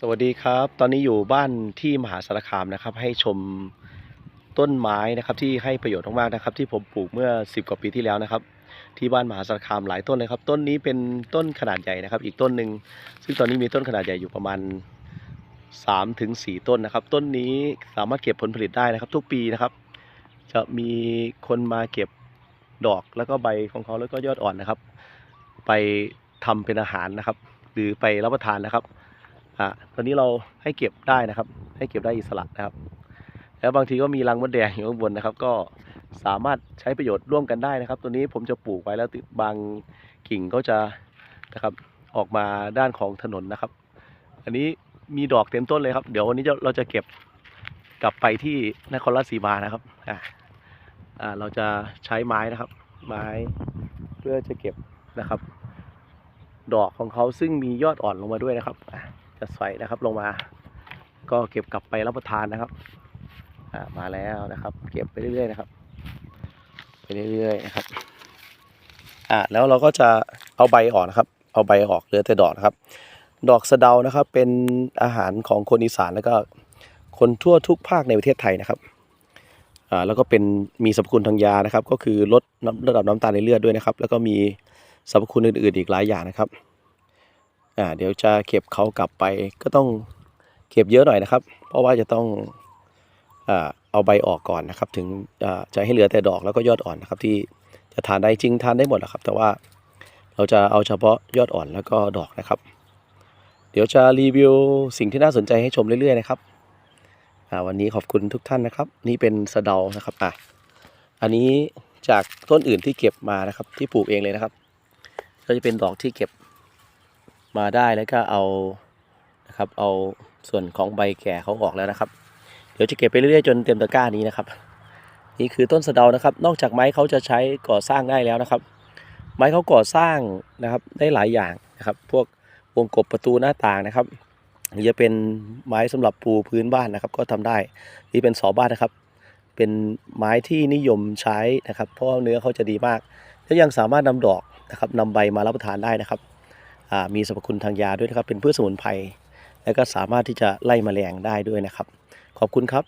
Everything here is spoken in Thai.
สวัสดีครับ ตอนนี้อยู่บ้านที่มหาสารคามนะครับ ให้ชมต้นไม้นะครับที่ให้ประโยชน์มากๆนะครับ ที่ผมปลูกเมื่อ 10 กว่าปีที่แล้วนะครับ ที่บ้านมหาสารคามหลายต้นเลยครับ ต้นนี้เป็นต้นขนาดใหญ่นะครับ อีกต้นหนึ่งซึ่งตอนนี้มีต้นขนาดใหญ่อยู่ประมาณ3ถึง4ต้นนะครับ ต้นนี้สามารถเก็บผลผลิตได้นะครับ ทุกปีนะครับ จะมีคนมาเก็บดอกแล้วก็ใบของเขาแล้วก็ยอดอ่อนนะครับ ไปทำเป็นอาหารนะครับ หรือไปรับประทานนะครับ อ่าตอนนี้เราให้เก็บได้นะครับ ให้เก็บได้อิสระนะครับ แล้วบางทีก็มีรังมดแดงอยู่ข้างบนนะครับ ก็สามารถใช้ประโยชน์ร่วมกันได้นะครับ ตัวนี้ผมจะปลูกไว้แล้วบางกิ่งก็จะนะครับออกมาด้านของถนนนะครับ อันนี้มีดอกเต็มต้นเลยครับ เดี๋ยววันนี้เราจะเก็บกลับไปที่นครราชสีมานะครับอ่าอ่าเราจะใช้ไม้นะครับ ไม้เพื่อจะเก็บนะครับ ดอกของเขาซึ่งมียอดอ่อนลงมาด้วยนะครับอะ จะใส่นะครับลงมา ก็เก็บกลับไปรับประทานนะครับมาแล้วนะครับ เก็บไปเรื่อยๆนะครับ ไปเรื่อยๆนะครับอ่าแล้วเราก็จะเอาใบออกนะครับ เอาใบออกเหลือแต่ดอกนะครับ ดอกสะเดานะครับเป็นอาหารของคนอีสานแล้วก็คนทั่วทุกภาคในประเทศไทยนะครับอ่าแล้วก็เป็นมีสรรพคุณทางยานะครับ ก็คือลดระดับน้ำตาลในเลือดด้วยนะครับ แล้วก็มีสรรพคุณอื่นๆอีกหลายอย่างนะครับ อ่าเดี๋ยวจะเก็บเขากลับไปก็ต้องเก็บเยอะหน่อยนะครับ เพราะว่าจะต้องอ่าเอาใบออกก่อนนะครับ ถึงอ่าจะให้เหลือแต่ดอกแล้วก็ยอดอ่อนนะครับ ที่จะทานได้จริงทานได้หมดแหละครับ แต่ว่าเราจะเอาเฉพาะยอดอ่อนแล้วก็ดอกนะครับ เดี๋ยวจะรีวิวสิ่งที่น่าสนใจให้ชมเรื่อยๆนะครับอ่าวันนี้ขอบคุณทุกท่านนะครับ นี่เป็นสะเดานะครับอะอันนี้จากต้นอื่นที่เก็บมานะครับ ที่ปลูกเองเลยนะครับ ก็จะเป็นดอกที่เก็บ มาได้แล้วก็เอานะครับ เอาส่วนของใบแก่เขาออกแล้วนะครับ เดี๋ยวจะเก็บไปเรื่อยๆจนเต็มตะกร้านี้นะครับ นี่คือต้นสะเดานะครับ นอกจากไม้เขาจะใช้ก่อสร้างได้แล้วนะครับ ไม้เขาก่อสร้างนะครับได้หลายอย่างนะครับ พวกวงกบประตูหน้าต่างนะครับหรือจะเป็นไม้สำหรับปูพื้นบ้านนะครับ ก็ทำได้นี่เป็นสอบ้านนะครับ เป็นไม้ที่นิยมใช้นะครับ เพราะเนื้อเขาจะดีมาก และยังสามารถนำดอกนะครับนำใบมารับประทานได้นะครับ มีสรรพคุณทางยาด้วยนะครับ เป็นพืชสมุนไพร และก็สามารถที่จะไล่แมลงได้ด้วยนะครับ ขอบคุณครับ